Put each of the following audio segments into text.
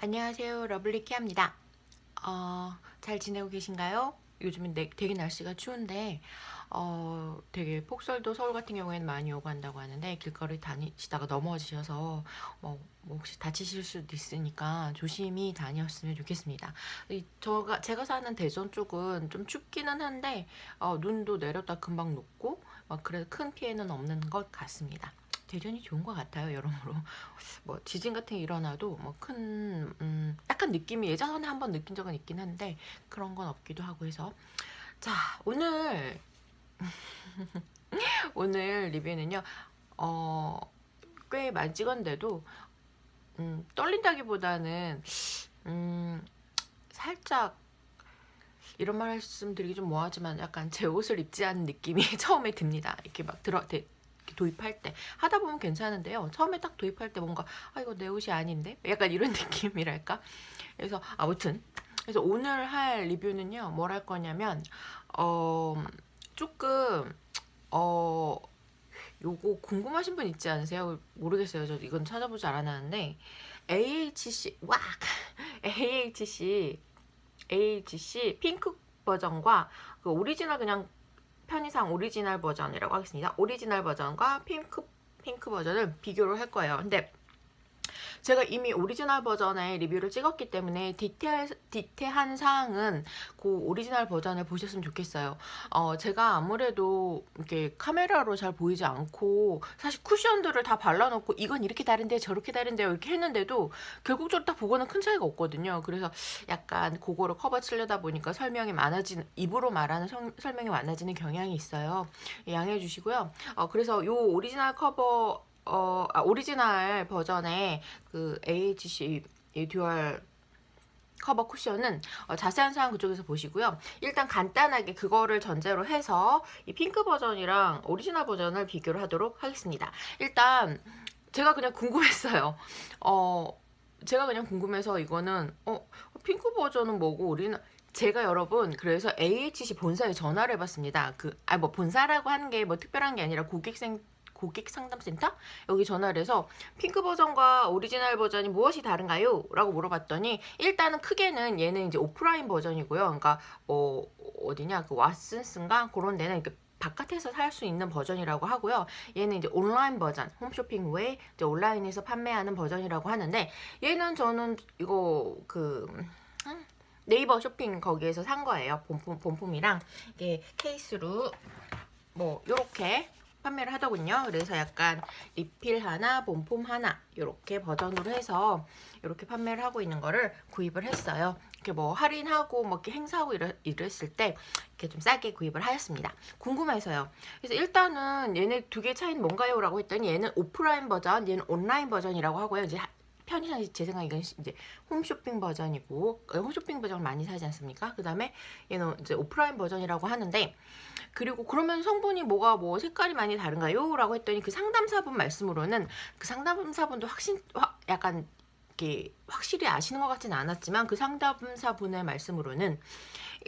안녕하세요. 러블리키입니다. 어, 잘 지내고 계신가요? 요즘은 내- 되게 날씨가 추운데 어, 되게 폭설도 서울 같은 경우에는 많이 오고 한다고 하는데 길거리 다니시다가 넘어지셔서 뭐, 뭐 혹시 다치실 수도 있으니까 조심히 다녔으면 좋겠습니다. 이, 저가 제가 사는 대전 쪽은 좀 춥기는 한데 어, 눈도 내렸다 금방 녹고 막 그래서 큰 피해는 없는 것 같습니다. 대전이 좋은 것 같아요, 여러모로. 뭐 지진 같은 게 일어나도 뭐큰 음, 약간 느낌이 예전에 한번 느낀 적은 있긴 한데 그런 건 없기도 하고 해서 자 오늘 오늘 리뷰는요 어, 꽤 많이 찍었는데도 음, 떨린다기보다는 음, 살짝 이런 말씀드리기 좀 뭐하지만 약간 제 옷을 입지 않은 느낌이 처음에 듭니다. 이렇게 막 들어 도입할 때 하다 보면 괜찮은데요. 처음에 딱 도입할 때 뭔가 아 이거 내 옷이 아닌데 약간 이런 느낌이랄까. 그래서 아무튼 그래서 오늘 할 리뷰는요 뭘 할 거냐면 어 조금 어 요거 궁금하신 분 있지 않으세요? 모르겠어요. 저 이건 찾아보지 않았는데 AHC 와 AHC AHC 핑크 버전과 그 오리지널 그냥 편의상 오리지널 버전이라고 하겠습니다. 오리지널 버전과 핑크 핑크 버전을 비교를 할 거예요. 근데 제가 이미 오리지널 버전의 리뷰를 찍었기 때문에 디테일, 디테일한 사항은 그 오리지널 버전을 보셨으면 좋겠어요. 어, 제가 아무래도 이렇게 카메라로 잘 보이지 않고 사실 쿠션들을 다 발라놓고 이건 이렇게 다른데 저렇게 다른데요 이렇게 했는데도 결국적으로 딱 보고는 큰 차이가 없거든요. 그래서 약간 그거를 커버 치려다 보니까 설명이 많아지는 입으로 말하는 성- 설명이 많아지는 경향이 있어요. 양해해 주시고요. 어, 그래서 요 오리지널 커버 어, 아, 오리지널 버전의 그 AHC 이 듀얼 커버 쿠션은 어, 자세한 사항 그쪽에서 보시고요. 일단 간단하게 그거를 전제로 해서 이 핑크 버전이랑 오리지널 버전을 비교를 하도록 하겠습니다. 일단 제가 그냥 궁금했어요. 어, 제가 그냥 궁금해서 이거는 어, 핑크 버전은 뭐고 우리는 제가 여러분 그래서 AHC 본사에 전화를 해봤습니다. 그 아 뭐 본사라고 하는 게 뭐 특별한 게 아니라 고객생 고객 상담센터 여기 전화를 해서 핑크 버전과 오리지널 버전이 무엇이 다른가요? 라고 물어봤더니 일단은 크게는 얘는 이제 오프라인 버전이고요. 그러니까 어 어디냐 그 왓슨스인가 그런 데는 이렇게 바깥에서 살 수 있는 버전이라고 하고요. 얘는 이제 온라인 버전, 홈쇼핑 후에 이제 온라인에서 판매하는 버전이라고 하는데 얘는 저는 이거 그 음, 네이버 쇼핑 거기에서 산 거예요. 본품, 본품이랑 이게 케이스로 뭐 요렇게 판매를 하더군요. 그래서 약간 리필 하나, 본품 하나 이렇게 버전으로 해서 이렇게 판매를 하고 있는 거를 구입을 했어요. 이렇게 뭐 할인하고 뭐 이렇게 행사하고 이랬, 이랬을 때 이렇게 좀 싸게 구입을 하였습니다. 궁금해서요. 그래서 일단은 얘네 두 개 차이는 뭔가요?라고 했더니 얘는 오프라인 버전, 얘는 온라인 버전이라고 하고요. 이제 편의상 제 생각에 이건 이제 홈쇼핑 버전이고 어, 홈쇼핑 버전을 많이 사지 않습니까? 그 다음에 얘는 이제 오프라인 버전이라고 하는데 그리고 그러면 성분이 뭐가 뭐 색깔이 많이 다른가요? 라고 했더니 그 상담사분 말씀으로는 그 상담사분도 확신 확- 약간 이렇게 확실히 아시는 것 같지는 않았지만 그 상담사분의 말씀으로는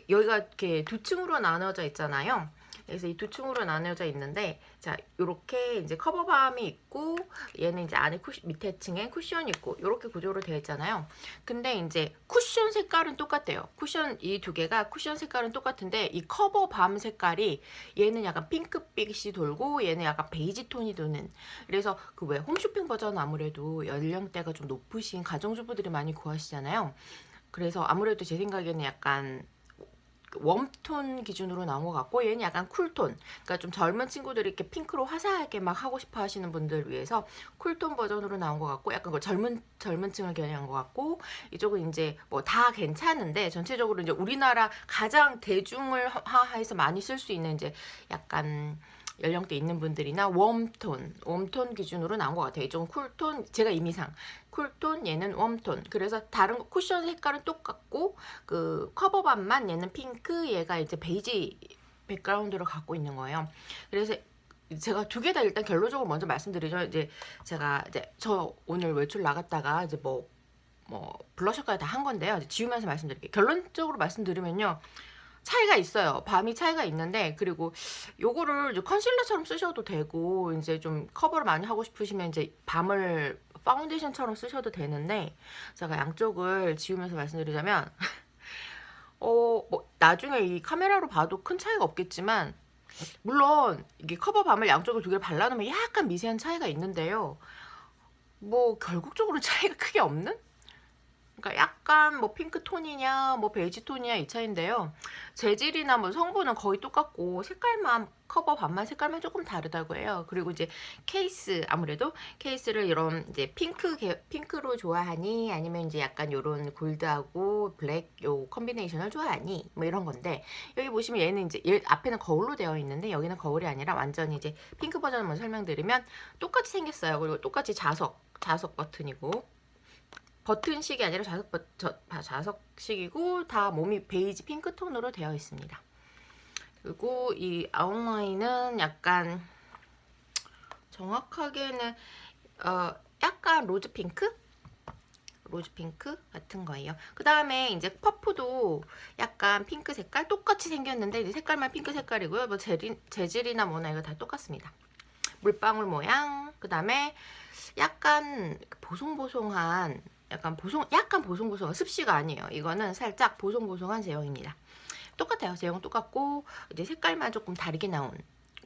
여기가 이렇게 두 층으로 나눠져 있잖아요. 그래서 이 두 층으로 나눠져 있는데 자 이렇게 이제 커버밤이 있고 얘는 이제 안에 쿠시, 밑에 층에 쿠션이 있고 이렇게 구조로 되어 있잖아요. 근데 이제 쿠션 색깔은 똑같대요. 쿠션 이 두 개가 쿠션 색깔은 똑같은데 이 커버밤 색깔이 얘는 약간 핑크빛이 돌고 얘는 약간 베이지 톤이 도는 그래서 그 왜 홈쇼핑 버전은 아무래도 연령대가 좀 높으신 가정주부들이 많이 구하시잖아요. 그래서 아무래도 제 생각에는 약간 웜톤 기준으로 나온 것 같고 얘는 약간 쿨톤. 그러니까 좀 젊은 친구들이 이렇게 핑크로 화사하게 막 하고 싶어 하시는 분들 위해서 쿨톤 버전으로 나온 것 같고 약간 그 젊은 젊은 층을 겨냥한 것 같고 이쪽은 이제 뭐 다 괜찮은데 전체적으로 이제 우리나라 가장 대중을 화해서 많이 쓸 수 있는 이제 약간 연령대 있는 분들이나 웜톤, 웜톤 기준으로 나온 것 같아요. 이쪽은 쿨톤, 제가 이미상 쿨톤, 얘는 웜톤. 그래서 다른 거- 쿠션 색깔은 똑같고 그 커버반만 얘는 핑크, 얘가 이제 베이지 백그라운드를 갖고 있는 거예요. 그래서 제가 두 개 다 일단 결론적으로 먼저 말씀드리죠. 이제 제가 이제 저 오늘 외출 나갔다가 이제 뭐 뭐 블러셔까지 다 한 건데요. 지우면서 말씀드릴게요. 결론적으로 말씀드리면요. 차이가 있어요. 밤이 차이가 있는데 그리고 요거를 컨실러처럼 쓰셔도 되고 이제 좀 커버를 많이 하고 싶으시면 이제 밤을 파운데이션처럼 쓰셔도 되는데 제가 양쪽을 지우면서 말씀드리자면 어, 뭐 나중에 이 카메라로 봐도 큰 차이가 없겠지만 물론 이게 커버 밤을 양쪽을 두 개를 발라놓으면 약간 미세한 차이가 있는데요. 뭐 결국적으로 차이가 크게 없는? 그러니까 약간 뭐 핑크 톤이냐 뭐 베이지 톤이냐 이 차인데요. 재질이나 뭐 성분은 거의 똑같고 색깔만 커버 반만 색깔만 조금 다르다고 해요. 그리고 이제 케이스 아무래도 케이스를 이런 이제 핑크 계- 핑크로 좋아하니 아니면 이제 약간 요런 골드하고 블랙 요 컨비네이션을 좋아하니 뭐 이런 건데 여기 보시면 얘는 이제 얘 앞에는 거울로 되어 있는데 여기는 거울이 아니라 완전히 이제 핑크 버전을 먼저 설명드리면 똑같이 생겼어요. 그리고 똑같이 자석 자석 버튼이고 버튼식이 아니라 자석 버, 저, 아, 자석식이고 다 몸이 베이지 핑크 톤으로 되어 있습니다. 그리고 이 아웃라인은 약간 정확하게는 어 약간 로즈 핑크 로즈 핑크 같은 거예요. 그 다음에 이제 퍼프도 약간 핑크 색깔 똑같이 생겼는데 이제 색깔만 핑크 색깔이고요. 뭐 재질, 재질이나 뭐나 이거 다 똑같습니다. 물방울 모양. 그 다음에 약간 보송보송한 약간 보송 약간 보송보송한 습시가 아니에요. 이거는 살짝 보송보송한 제형입니다. 똑같아요. 제형은 똑같고 이제 색깔만 조금 다르게 나온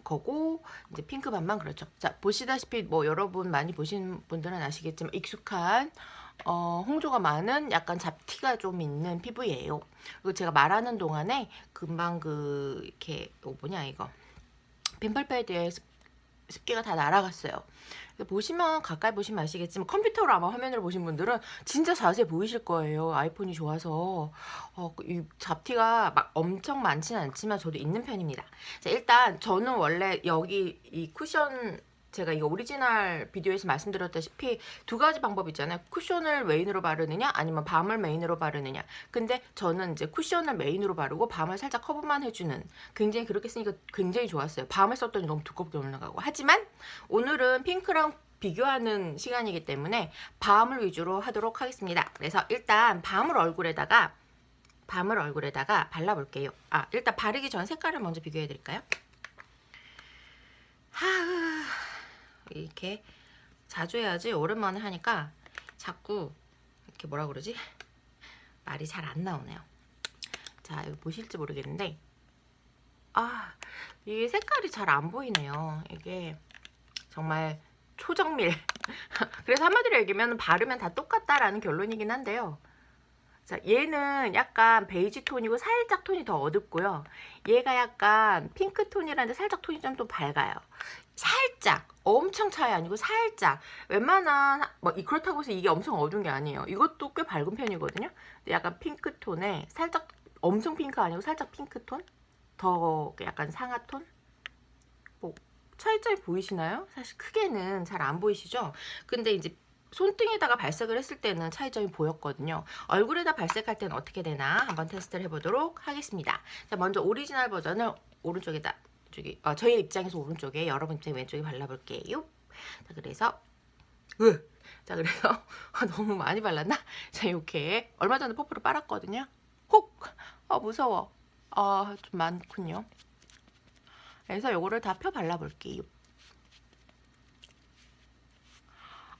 거고 이제 핑크 반만 그렇죠. 자 보시다시피 뭐 여러분 많이 보신 분들은 아시겠지만 익숙한 어, 홍조가 많은 약간 잡티가 좀 있는 피부예요. 그리고 제가 말하는 동안에 금방 그 이렇게 어, 뭐냐 이거 빈펄 패드에 습, 습기가 다 날아갔어요. 보시면 가까이 보시면 아시겠지만 컴퓨터로 아마 화면을 보신 분들은 진짜 자세히 보이실 거예요. 아이폰이 좋아서 어, 이 잡티가 막 엄청 많지는 않지만 저도 있는 편입니다. 자, 일단 저는 원래 여기 이 쿠션 제가 이거 오리지널 비디오에서 말씀드렸다시피 두 가지 방법 있잖아요. 쿠션을 메인으로 바르느냐 아니면 밤을 메인으로 바르느냐. 근데 저는 이제 쿠션을 메인으로 바르고 밤을 살짝 커버만 해주는 굉장히 그렇게 쓰니까 굉장히 좋았어요. 밤을 썼더니 너무 두껍게 올라가고. 하지만 오늘은 핑크랑 비교하는 시간이기 때문에 밤을 위주로 하도록 하겠습니다. 그래서 일단 밤을 얼굴에다가 밤을 얼굴에다가 발라볼게요. 아 일단 바르기 전 색깔을 먼저 비교해 드릴까요? 하 이렇게 자주 해야지 오랜만에 하니까 자꾸 이렇게 뭐라 그러지? 말이 잘 안 나오네요. 자, 이거 보실지 모르겠는데 아, 이게 색깔이 잘 안 보이네요. 이게 정말 초정밀. 그래서 한마디로 얘기하면 바르면 다 똑같다라는 결론이긴 한데요. 자, 얘는 약간 베이지 톤이고 살짝 톤이 더 어둡고요. 얘가 약간 핑크 톤이라는데 살짝 톤이 좀더 밝아요. 살짝 엄청 차이 아니고 살짝 웬만한 뭐 이- 그렇다고 해서 이게 엄청 어두운 게 아니에요. 이것도 꽤 밝은 편이거든요. 약간 핑크 톤에 살짝 엄청 핑크 아니고 살짝 핑크 톤? 더 약간 상아 톤? 뭐 차이점이 보이시나요? 사실 크게는 잘 안 보이시죠? 근데 이제 손등에다가 발색을 했을 때는 차이점이 보였거든요. 얼굴에다 발색할 때는 어떻게 되나 한번 테스트를 해보도록 하겠습니다. 자, 먼저 오리지널 버전을 오른쪽에다 저기 어, 저희 입장에서 오른쪽에 여러분 입장 왼쪽에 발라볼게요. 자, 그래서 으, 자 그래서 아, 너무 많이 발랐나? 자 이렇게 얼마 전에 퍼프를 빨았거든요. 혹, 아 무서워. 아 좀 많군요. 그래서 요거를 다 펴 발라볼게요.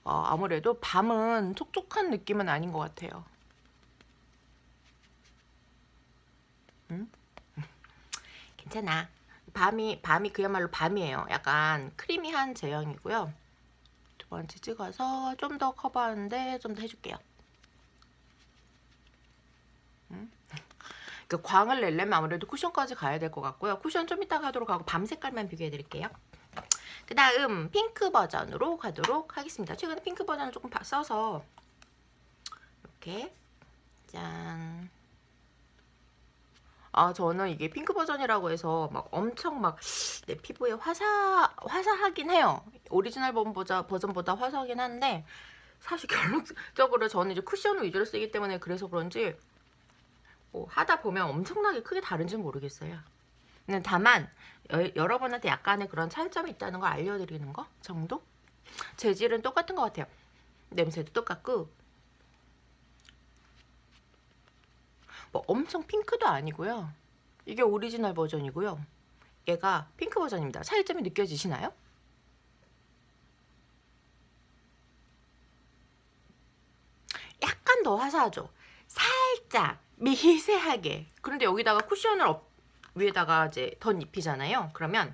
어, 아무래도 밤은 촉촉한 느낌은 아닌 것 같아요. 응? 괜찮아. 밤이 밤이 그야말로 밤이에요. 약간 크리미한 제형이고요. 두 번째 찍어서 좀 더 커버하는데 좀 더 해줄게요. 응? 그 광을 내려면 아무래도 쿠션까지 가야 될 것 같고요. 쿠션 좀 이따가 하도록 하고 밤 색깔만 비교해 드릴게요. 그 다음 핑크 버전으로 가도록 하겠습니다. 최근에 핑크 버전을 조금 바- 써서 이렇게 짠. 아 저는 이게 핑크 버전이라고 해서 막 엄청 막 내 피부에 화사 화사하긴 해요. 오리지널 버전보다 버전보다 화사하긴 한데 사실 결론적으로 저는 이제 쿠션을 위주로 쓰기 때문에 그래서 그런지 뭐 하다 보면 엄청나게 크게 다른지는 모르겠어요. 근데 다만 여, 여러분한테 약간의 그런 차이점이 있다는 걸 알려드리는 거 정도? 재질은 똑같은 것 같아요. 냄새도 똑같고 뭐 엄청 핑크도 아니고요. 이게 오리지널 버전이고요. 얘가 핑크 버전입니다. 차이점이 느껴지시나요? 화사하죠. 살짝 미세하게. 그런데 여기다가 쿠션을 업- 위에다가 이제 덧 입히잖아요. 그러면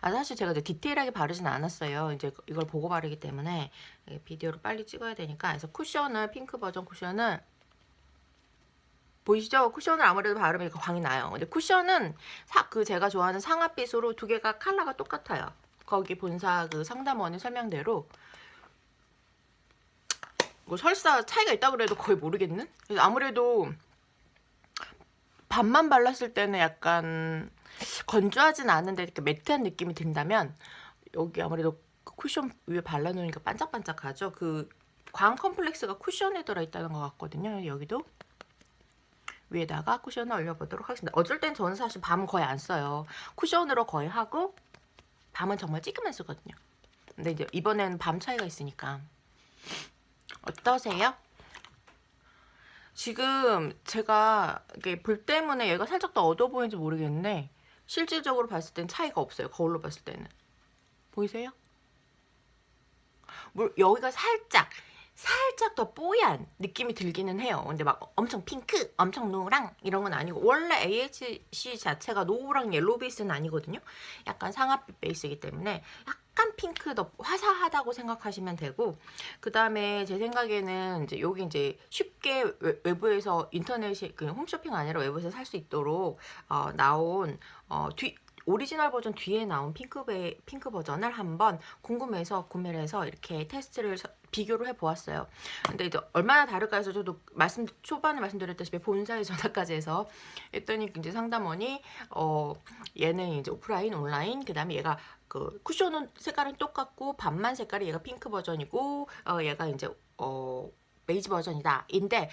아 사실 제가 이제 디테일하게 바르진 않았어요. 이제 이걸 보고 바르기 때문에 비디오를 빨리 찍어야 되니까 그래서 쿠션을 핑크 버전 쿠션을 보이시죠? 쿠션을 아무래도 바르면 광이 나요. 근데 쿠션은 사, 그 제가 좋아하는 상아빛으로 두 개가 컬러가 똑같아요. 거기 본사 그 상담원의 설명대로 뭐 설사 차이가 있다 그래도 거의 모르겠는? 그래서 아무래도 반만 발랐을 때는 약간 건조하진 않은데 이렇게 매트한 느낌이 든다면 여기 아무래도 그 쿠션 위에 발라놓으니까 반짝반짝하죠. 그 광 컴플렉스가 쿠션에 들어있다는 것 같거든요. 여기도 위에다가 쿠션을 올려보도록 하겠습니다. 어쩔 땐 저는 사실 밤은 거의 안 써요. 쿠션으로 거의 하고 밤은 정말 찌그만 쓰거든요. 근데 이제 이번에는 밤 차이가 있으니까 어떠세요? 지금 제가 이게 불 때문에 얘가 살짝 더 어두워 보이는지 모르겠는데 실질적으로 봤을 땐 차이가 없어요. 거울로 봤을 때는 보이세요? 물 여기가 살짝 살짝 더 뽀얀 느낌이 들기는 해요. 근데 막 엄청 핑크, 엄청 노랑 이런 건 아니고 원래 AHC 자체가 노랑 옐로우 베이스는 아니거든요. 약간 상아빛 베이스이기 때문에 약간 핑크 더 화사하다고 생각하시면 되고 그 다음에 제 생각에는 이제 여기 이제 쉽게 외- 외부에서 인터넷이 그 홈쇼핑 아니라 외부에서 살 수 있도록 어, 나온 어, 뒤 오리지널 버전 뒤에 나온 핑크 베 핑크 버전을 한번 궁금해서 구매를 해서 이렇게 테스트를 서- 비교를 해 보았어요. 근데 이제 얼마나 다를까 해서 저도 말씀 초반에 말씀드렸다시피 본사에 전화까지 해서 했더니 이제 상담원이 어 얘는 이제 오프라인 온라인 그다음에 얘가 그 쿠션은 색깔은 똑같고 반만 색깔이 얘가 핑크 버전이고 어 얘가 이제 어 베이지 버전이다. 인데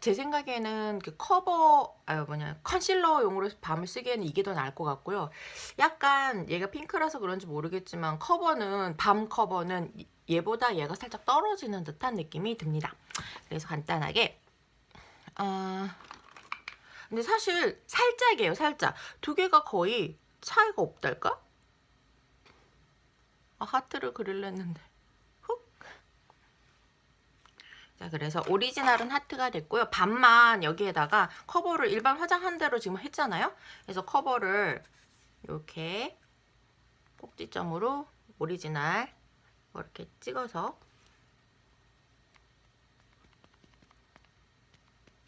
제 생각에는 그 커버 아 뭐냐 컨실러용으로 밤을 쓰기에는 이게 더 나을 것 같고요. 약간 얘가 핑크라서 그런지 모르겠지만 커버는 밤 커버는 얘보다 얘가 살짝 떨어지는 듯한 느낌이 듭니다. 그래서 간단하게 아 근데 사실 살짝이에요, 살짝. 두 개가 거의 차이가 없달까? 아, 하트를 그리려 했는데. 훅. 자, 그래서 오리지널은 하트가 됐고요. 반만 여기에다가 커버를 일반 화장한 대로 지금 했잖아요. 그래서 커버를 이렇게 꼭지점으로 오리지널 이렇게 찍어서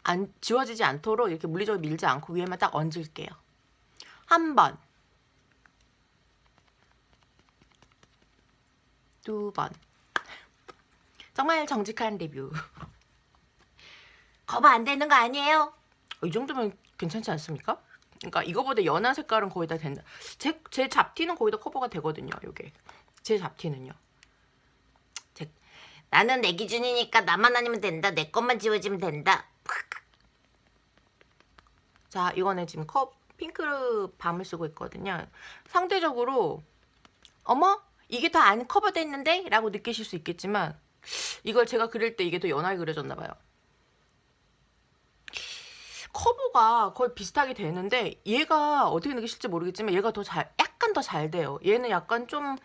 안 지워지지 않도록 이렇게 물리적으로 밀지 않고 위에만 딱 얹을게요. 한 번, 두 번. 정말 정직한 리뷰. 거부 안 되는 거 아니에요? 어, 이 정도면 괜찮지 않습니까? 그러니까 이거보다 연한 색깔은 거의 다 된다. 제, 제 잡티는 거의 다 커버가 되거든요. 요게 제 잡티는요. 제, 나는 내 기준이니까 나만 아니면 된다. 내 것만 지워지면 된다. 자, 이거는 지금 컵 핑크 밤을 쓰고 있거든요. 상대적으로 어머 이게 더안 커버돼 있는데? 라고 느끼실 수 있겠지만 이걸 제가 그릴 때 이게 더 연하게 그려졌나 봐요. 커버가 거의 비슷하게 되는데 얘가 어떻게 느끼실지 모르겠지만 얘가 더 잘 약간 더 잘 돼요. 얘는 약간 좀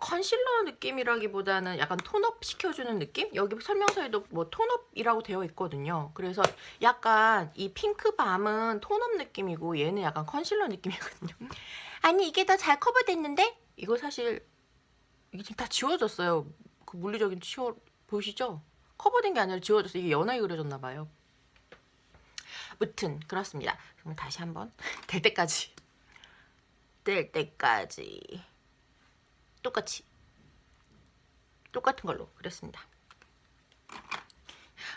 컨실러 느낌이라기보다는 약간 톤업 시켜주는 느낌? 여기 설명서에도 뭐 톤업이라고 되어 있거든요. 그래서 약간 이 핑크 밤은 톤업 느낌이고 얘는 약간 컨실러 느낌이거든요. 아니 이게 더 잘 커버됐는데? 이거 사실 이게 지금 다 지워졌어요. 그 물리적인 치워 보이시죠? 커버된 게 아니라 지워졌어요. 이게 연하게 그려졌나 봐요. 무튼 그렇습니다. 그럼 다시 한번 될 때까지 될 때까지 똑같이 똑같은 걸로 그렸습니다.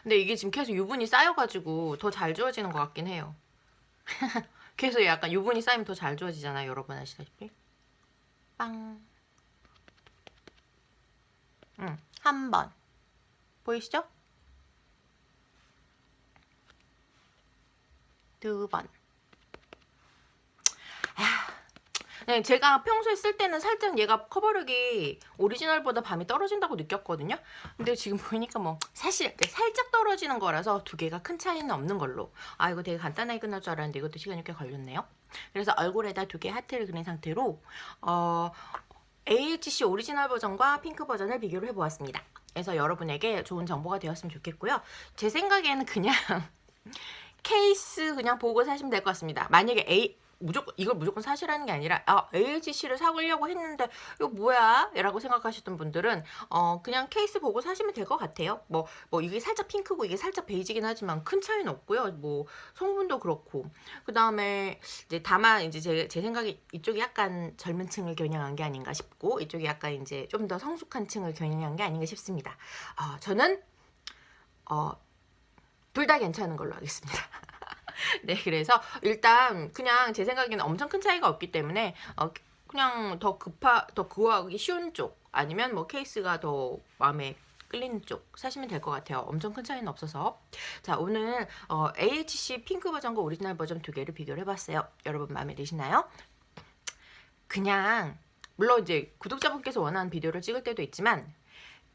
근데 이게 지금 계속 유분이 쌓여가지고 더 잘 지워지는 것 같긴 해요. 계속 약간 유분이 쌓이면 더 잘 지워지잖아요. 여러분 아시다시피. 빵. 응, 한 번. 보이시죠? 두 번. 네, 제가 평소에 쓸 때는 살짝 얘가 커버력이 오리지널보다 밤이 떨어진다고 느꼈거든요. 근데 지금 보니까 뭐 사실 살짝 떨어지는 거라서 두 개가 큰 차이는 없는 걸로. 아 이거 되게 간단하게 끝날 줄 알았는데 이것도 시간이 꽤 걸렸네요. 그래서 얼굴에다 두 개 하트를 그린 상태로 어, AHC 오리지널 버전과 핑크 버전을 비교를 해보았습니다. 에서 여러분에게 좋은 정보가 되었으면 좋겠고요. 제 생각에는 그냥 케이스 그냥 보고 사시면 될 것 같습니다. 만약에 A 무조건 이걸 무조건 사시라는 게 아니라 아 AHC를 사려고 했는데 이거 뭐야? 라고 생각하셨던 분들은 어 그냥 케이스 보고 사시면 될 것 같아요. 뭐뭐 이게 살짝 핑크고 이게 살짝 베이지긴 하지만 큰 차이는 없고요. 뭐 성분도 그렇고 그 다음에 이제 다만 이제 제, 제 생각에 이쪽이 약간 젊은 층을 겨냥한 게 아닌가 싶고 이쪽이 약간 이제 좀 더 성숙한 층을 겨냥한 게 아닌가 싶습니다. 어, 저는 어, 둘 다 괜찮은 걸로 하겠습니다. 네, 그래서 일단 그냥 제 생각에는 엄청 큰 차이가 없기 때문에 어, 그냥 더 급하, 더 구하기 쉬운 쪽 아니면 뭐 케이스가 더 마음에 끌리는 쪽 사시면 될 것 같아요. 엄청 큰 차이는 없어서. 자, 오늘 어, AHC 핑크 버전과 오리지널 버전 두 개를 비교를 해봤어요. 여러분 마음에 드시나요? 그냥 물론 이제 구독자분께서 원하는 비디오를 찍을 때도 있지만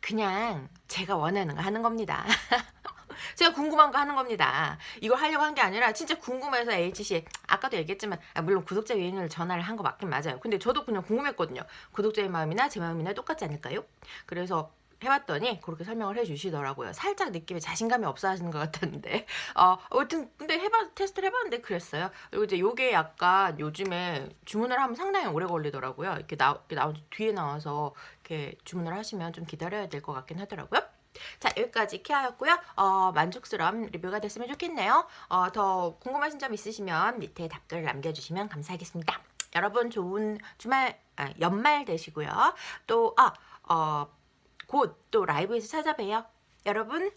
그냥 제가 원하는 거 하는 겁니다. 제가 궁금한 거 하는 겁니다. 이걸 하려고 한 게 아니라 진짜 궁금해서 HC 아까도 얘기했지만 아, 물론 구독자 유인을 전화를 한 거 맞긴 맞아요. 근데 저도 그냥 궁금했거든요. 구독자의 마음이나 제 마음이나 똑같지 않을까요? 그래서 해봤더니 그렇게 설명을 해주시더라고요. 살짝 느낌에 자신감이 없어 하시는 것 같았는데. 어, 아무튼, 근데 해봐, 테스트를 해봤는데 그랬어요. 그리고 이제 요게 약간 요즘에 주문을 하면 상당히 오래 걸리더라고요. 이렇게, 나, 이렇게 뒤에 나와서 이렇게 주문을 하시면 좀 기다려야 될 것 같긴 하더라고요. 자, 여기까지 케아였고요. 어, 만족스러운 리뷰가 됐으면 좋겠네요. 어, 더 궁금하신 점 있으시면 밑에 답글 남겨주시면 감사하겠습니다. 여러분 좋은 주말, 아, 연말 되시고요. 또, 아, 어, 곧 또 라이브에서 찾아봬요. 여러분,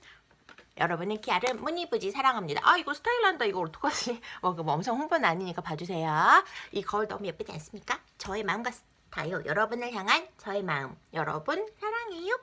여러분의 키아를 무니부지 사랑합니다. 아, 이거 스타일한다. 이거 어떡하지? 뭐, 그뭐 엄청 홍보는 아니니까 봐주세요. 이 거울 너무 예쁘지 않습니까? 저의 마음 같아요. 여러분을 향한 저의 마음. 여러분, 사랑해요.